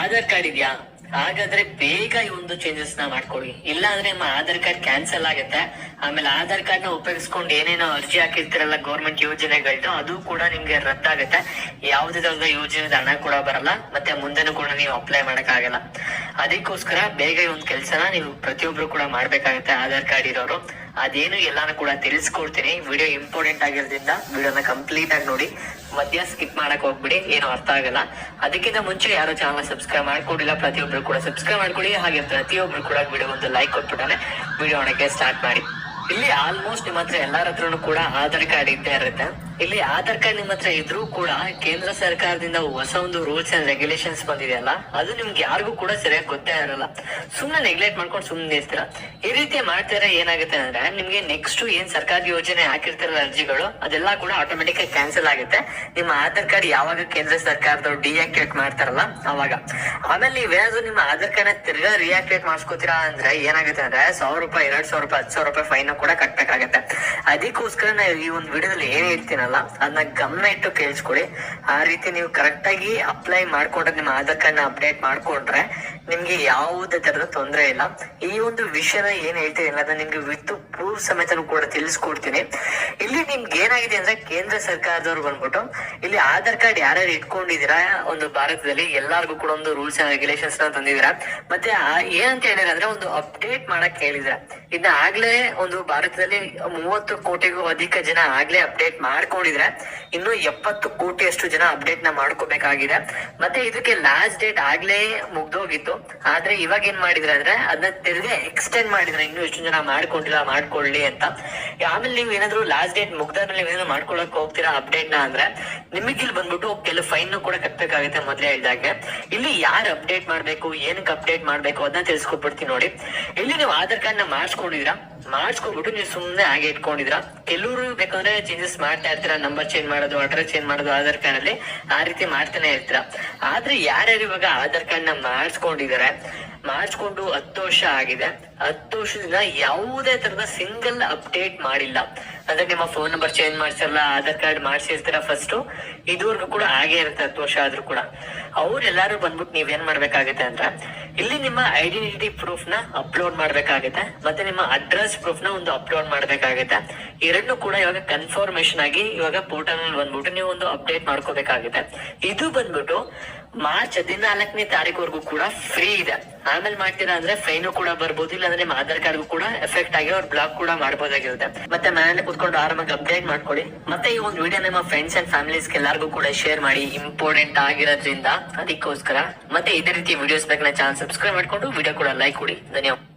Aadhaar card ಇದೆಯಾ? ಹಾಗಾದ್ರೆ ಬೇಗ ಈ ಒಂದು ಚೇಂಜಸ್ನ ಮಾಡ್ಕೊಳ್ಳಿ ಇಲ್ಲ ಅಂದ್ರೆ ನಿಮ್ಮ ಆಧಾರ್ ಕಾರ್ಡ್ ಕ್ಯಾನ್ಸಲ್ ಆಗುತ್ತೆ. ಆಮೇಲೆ ಆಧಾರ್ ಕಾರ್ಡ್ನ ಉಪಯೋಗಿಸ್ಕೊಂಡು ಏನೇನೋ ಅರ್ಜಿ ಹಾಕಿರ್ತಿರಲ್ಲ ಗೌರ್ಮೆಂಟ್ ಯೋಜನೆಗಳದ್ದು ಅದು ಕೂಡ ನಿಮ್ಗೆ ರದ್ದಾಗುತ್ತೆ ಯಾವುದೇ ತರದ ಯೋಜನೆ ಹಣ ಕೂಡ ಬರಲ್ಲ, ಮತ್ತೆ ಮುಂದೆನೂ ಕೂಡ ನೀವು ಅಪ್ಲೈ ಮಾಡಕ್ ಆಗಲ್ಲ ಅದಕ್ಕೋಸ್ಕರ ಬೇಗ ಒಂದು ಕೆಲಸನ ನೀವು ಪ್ರತಿಯೊಬ್ರು ಕೂಡ ಮಾಡ್ಬೇಕಾಗತ್ತೆ ಆಧಾರ್ ಕಾರ್ಡ್ ಇರೋರು. ಅದೇನು ಎಲ್ಲಾನು ಕೂಡ ತಿಳಿಸ್ಕೊಡ್ತೀನಿ. ವಿಡಿಯೋ ಇಂಪಾರ್ಟೆಂಟ್ ಆಗಿರೋದ್ರಿಂದ ವಿಡಿಯೋನ ಕಂಪ್ಲೀಟ್ ಆಗಿ ನೋಡಿ. ಮಧ್ಯ ಸ್ಕಿಪ್ ಮಾಡಕ್ ಹೋಗ್ಬಿಡಿ, ಏನು ಅರ್ಥ ಆಗಲ್ಲ. ಅದಕ್ಕಿಂತ ಮುಂಚೆ ಯಾರು ಚಾನಲ್ ಸಬ್ಸ್ಕ್ರೈಬ್ ಮಾಡ್ಕೊಡಿಲ್ಲ, ಪ್ರತಿಯೊಬ್ರು ಕೂಡ ಸಬ್ಸ್ಕ್ರೈಬ್ ಮಾಡ್ಕೊಳ್ಳಿ ಹಾಗೆ ಪ್ರತಿಯೊಬ್ರು ಕೂಡ ವಿಡಿಯೋ ಒಂದು ಲೈಕ್ ಕೊಟ್ಬಿಟ್ಟಾನೆ ವಿಡಿಯೋ ಒಣಕ್ಕೆ ಸ್ಟಾರ್ಟ್ ಮಾಡಿ. ಇಲ್ಲಿ ಆಲ್ಮೋಸ್ಟ್ ನಿಮ್ಮ ಎಲ್ಲಾರ ಹತ್ರನು ಕೂಡ ಆಧಾರ್ ಕಾರ್ಡ್ ಇದ್ದೇ ಇರುತ್ತೆ. ಇಲ್ಲಿ ಆಧಾರ್ ಕಾರ್ಡ್ ನಿಮ್ಮ ಹತ್ರ ಇದ್ರೂ ಕೂಡ ಕೇಂದ್ರ ಸರ್ಕಾರದಿಂದ ಹೊಸ ಒಂದು ರೂಲ್ಸ್ ಅಂಡ್ ರೆಗ್ಯುಲೇಷನ್ಸ್ ಬಂದಿದೆಯಲ್ಲ ಅದು ನಿಮ್ಗೆ ಯಾರಿಗೂ ಕೂಡ ಸರಿಯಾಗಿ ಗೊತ್ತೇ ಇರಲ್ಲ ಸುಮ್ನೆ ನೆಗ್ಲೆಕ್ಟ್ ಮಾಡ್ಕೊಂಡು ಸುಮ್ನೆ ಇರ್ತೀರ? ಈ ರೀತಿ ಮಾಡ್ತಾರೆ ಏನಾಗುತ್ತೆ ಅಂದ್ರೆ ನಿಮ್ಗೆ ನೆಕ್ಸ್ಟ್ ಏನ್ ಸರ್ಕಾರಿ ಯೋಜನೆ ಹಾಕಿರ್ತಾರಲ್ಲ ಅರ್ಜಿಗಳು, ಅದೆಲ್ಲ ಕೂಡ ಆಟೋಮೆಟಿಕ್ ಆಗಿ ಕ್ಯಾನ್ಸಲ್ ಆಗುತ್ತೆ. ನಿಮ್ಮ ಆಧಾರ್ ಕಾರ್ಡ್ ಯಾವಾಗ ಕೇಂದ್ರ ಸರ್ಕಾರದವ್ರು ಡಿಆಕ್ಟಿವೇಟ್ ಮಾಡ್ತಾರಲ್ಲ, ಅವಾಗ. ಆಮೇಲೆ ನೀವೇನಾದ್ರು ನಿಮ್ಮ ಆಧಾರ್ ಕಾರ್ಡ್ನ ತಿರ್ಗಾ ರಿಯಾಕ್ಟಿವೇಟ್ ಮಾಡಿಸ್ಕೋತೀರಾ ಅಂದ್ರೆ ಏನಾಗುತ್ತೆ ಅಂದ್ರೆ ಸಾವಿರ ರೂಪಾಯಿ, ಎರಡ್ ಸಾವಿರ ರೂಪಾಯಿ, ಹತ್ತು ಸಾವಿರ ರೂಪಾಯಿ ಫೈನ್ ಕೂಡ ಕಟ್ಬೇಕಾಗತ್ತೆ. ಅದಕ್ಕೋಸ್ಕರ ನಾವು ಈ ಒಂದು ವಿಡಿಯೋದಲ್ಲಿ ಏನ್ ಹೇಳ್ತೀನಲ್ಲ ಅದನ್ನ ಗಮನ ಇಟ್ಟು ಕೇಳಿಸ್ಕೊಳ್ಳಿ. ಆ ರೀತಿ ನೀವು ಕರೆಕ್ಟ್ ಆಗಿ ಅಪ್ಲೈ ಮಾಡ್ಕೊಂಡ್ರೆ, ನಿಮ್ಮ ಆಧಾರ್ ಕಾರ್ಡ್ನ ಅಪ್ಡೇಟ್ ಮಾಡ್ಕೊಂಡ್ರೆ ನಿಮ್ಗೆ ಯಾವುದೇ ತರದ ತೊಂದರೆ ಇಲ್ಲ. ಈ ಒಂದು ವಿಷಯನ ಏನ್ ಹೇಳ್ತೀನಿ ಅದನ್ನ ನಿಮ್ಗೆ ವಿತ್ ಪ್ರೂಫ್ ಸಮೇತ ಕೂಡ ತಿಳಿಸ್ಕೊಡ್ತೀನಿ. ಇಲ್ಲಿ ನಿಮ್ಗೆ ಏನಾಗಿದೆ ಅಂದ್ರೆ, ಕೇಂದ್ರ ಸರ್ಕಾರದವ್ರು ಬಂದ್ಬಿಟ್ಟು ಇಲ್ಲಿ ಆಧಾರ್ ಕಾರ್ಡ್ ಯಾರ್ಯಾರು ಇಟ್ಕೊಂಡಿದೀರಾ ಒಂದು ಭಾರತದಲ್ಲಿ ಎಲ್ಲಾರ್ಗು ಕೂಡ ಒಂದು ರೂಲ್ಸ್ ಅಂಡ್ ರೆಗ್ಯುಲೇಷನ್ಸ್ನ ತಂದಿದ್ದೀರಾ? ಮತ್ತೆ ಏನಂತ ಹೇಳಿದ್ರೆ, ಅಂದ್ರೆ ಒಂದು ಅಪ್ಡೇಟ್ ಮಾಡಕ್ ಹೇಳಿದ್ರ ಇದ್ನ ಆಗ್ಲೇ ಒಂದು ಭಾರತದಲ್ಲಿ ಮೂವತ್ತು ಕೋಟಿಗೂ ಅಧಿಕ ಜನ ಆಗ್ಲೇ ಅಪ್ಡೇಟ್ ಮಾಡ್ಕೊಂಡಿದ್ರೆ ಇನ್ನು ಎಪ್ಪತ್ತು ಕೋಟಿಯಷ್ಟು ಜನ ಅಪ್ಡೇಟ್ನ ಮಾಡ್ಕೋಬೇಕಾಗಿದೆ. ಮತ್ತೆ ಇದಕ್ಕೆ ಲಾಸ್ಟ್ ಡೇಟ್ ಆಗ್ಲೇ ಮುಗ್ದೋಗಿತ್ತು. ಆದ್ರೆ ಇವಾಗ ಏನ್ ಮಾಡಿದ್ರೆ ಅಂದ್ರೆ ಅದನ್ನ ತಿರ್ಗಿ ಎಕ್ಸ್ಟೆಂಡ್ ಮಾಡಿದ್ರೆ ಇನ್ನು ಎಷ್ಟು ಜನ ಮಾಡ್ಕೊಂಡಿಲ್ಲ, ಮಾಡ್ಕೊಳ್ಳಿ ಅಂತ. ಆಮೇಲೆ ನೀವು ಏನಾದ್ರು ಲಾಸ್ಟ್ ಡೇಟ್ ಮುಗ್ದಾದ್ಮೇಲೆ ನೀವೇನಾದ್ರು ಮಾಡ್ಕೊಳಕ್ ಹೋಗ್ತೀರಾ ಅಪ್ಡೇಟ್ನ ಅಂದ್ರೆ ನಿಮಗೆ ಇಲ್ಲಿ ಬಂದ್ಬಿಟ್ಟು ಕೆಲವು ಫೈನ್ ಕೂಡ ಕಟ್ಬೇಕಾಗುತ್ತೆ ಮೊದ್ಲೇ ಹೇಳಿದಾಗೆ. ಇಲ್ಲಿ ಯಾರು ಅಪ್ಡೇಟ್ ಮಾಡ್ಬೇಕು ಏನಕ್ಕೆ ಅಪ್ಡೇಟ್ ಮಾಡ್ಬೇಕು ಅದನ್ನ ತಿಳಿಸ್ಕೊಟ್ಬಿಡ್ತೀನಿ ನೋಡಿ. ಇಲ್ಲಿ ನೀವು ಆಧಾರ್ ಕಾರ್ಡ್ನ ಮಾಡಿಸ್ಕೊಂಡಿದೀರಾ ಮಾಡಿಸ್ಕೊಬಿಟ್ಟು ನೀವು ಸುಮ್ನೆ ಹಾಗೆ ಇಟ್ಕೊಂಡಿದ್ರ ಕೆಲವರು ಬೇಕಂದ್ರೆ ಚೇಂಜಸ್ ಮಾಡ್ತಾ ಇರ್ತೀರಾ ನಂಬರ್ ಚೇಂಜ್ ಮಾಡೋದು ಅಡ್ರೆಸ್ ಚೇಂಜ್ ಮಾಡೋದು ಆಧಾರ್ ಕಾರ್ಡ್ ಅಲ್ಲಿ ಆ ರೀತಿ ಮಾಡ್ತಾನೆ ಇರ್ತೀರಾ? ಆದ್ರೆ ಯಾರ್ಯಾರು ಇವಾಗ ಆಧಾರ್ ಕಾರ್ಡ್ನ ಮಾಡಿಸ್ಕೊಂಡಿದ್ದಾರೆ, ಮಾಡಿಸ್ಕೊಂಡು ಹತ್ತು ವರ್ಷ ಆಗಿದೆ, ಹತ್ತು ವರ್ಷದಿಂದ ಯಾವುದೇ ತರದ ಸಿಂಗಲ್ ಅಪ್ಡೇಟ್ ಮಾಡಿಲ್ಲ. ಅಂದ್ರೆ ನಿಮ್ಮ ಫೋನ್ ನಂಬರ್ ಚೇಂಜ್ ಮಾಡ್ಸಿರಲ್ಲ ಆಧಾರ್ ಕಾರ್ಡ್ ಮಾಡ್ಸಿರ್ತೀರ ಫಸ್ಟ್ ಇದುವರೆಗೂ ಕೂಡ ಹಾಗೆ ಇರುತ್ತೆ, ಹತ್ತು ವರ್ಷ ಆದ್ರೂ ಕೂಡ. ಅವ್ರೆಲ್ಲಾರು ಬಂದ್ಬಿಟ್ಟು ನೀವೇನ್ ಮಾಡ್ಬೇಕಾಗತ್ತೆ ಅಂದ್ರೆ ಇಲ್ಲಿ ನಿಮ್ಮ ಐಡೆಂಟಿಟಿ ಪ್ರೂಫ್ನ ಅಪ್ಲೋಡ್ ಮಾಡ್ಬೇಕಾಗತ್ತೆ, ಮತ್ತೆ ನಿಮ್ಮ ಅಡ್ರೆಸ್ ಪ್ರೂಫ್ನ ಒಂದು ಅಪ್ಲೋಡ್ ಮಾಡ್ಬೇಕಾಗತ್ತೆ. ಎರಡನ್ನೂ ಕೂಡ ಇವಾಗ ಕನ್ಫರ್ಮೇಶನ್ ಆಗಿ ಇವಾಗ ಪೋರ್ಟಲ್ ಬಂದ್ಬಿಟ್ಟು ನೀವು ಒಂದು ಅಪ್ಡೇಟ್ ಮಾಡ್ಕೋಬೇಕಾಗುತ್ತೆ. ಇದು ಬಂದ್ಬಿಟ್ಟು ಮಾರ್ಚ್ ಹದಿನಾಲ್ಕನೇ ತಾರೀಕುವರೆಗೂ ಕೂಡ ಫ್ರೀ ಇದೆ. ಆಮೇಲೆ ಮಾಡ್ತೀರಾ ಅಂದ್ರೆ ಫೈನು ಕೂಡ ಬರ್ಬೋದು ಇಲ್ಲ ಅಂದ್ರೆ ನಿಮ್ಮ ಆಧಾರ್ ಕಾರ್ಡ್ ಕೂಡ ಎಫೆಕ್ಟ್ ಆಗಿ ಅವ್ರ ಬ್ಲಾಕ್ ಕೂಡ ಮಾಡಬಹುದಾಗಿರುತ್ತೆ ಮತ್ತೆ ಮನೇಲಿ ಕುತ್ಕೊಂಡು ಆರಾಮಾಗಿ ಅಪ್ಡೇಟ್ ಮಾಡ್ಕೊಳ್ಳಿ. ಮತ್ತೆ ಈ ಒಂದು ವಿಡಿಯೋ ನಿಮ್ಮ ಫ್ರೆಂಡ್ಸ್ ಅಂಡ್ ಫ್ಯಾಮಿಲೀಸ್ ಎಲ್ಲಾರ್ಗೂ ಕೂಡ ಶೇರ್ ಮಾಡಿ ಇಂಪಾರ್ಟೆಂಟ್ ಆಗಿರೋದ್ರಿಂದ ಅದಕ್ಕೋಸ್ಕರ. ಮತ್ತೆ ಇದೇ ರೀತಿ ವಿಡಿಯೋಸ್ ಬೇಕು ಚಾನಲ್ ಸಬ್ಸ್ಕ್ರೈಬ್ ಮಾಡ್ಕೊಂಡು ವಿಡಿಯೋ ಕೂಡ ಲೈಕ್ ಕೊಡಿ. ಧನ್ಯವಾದ.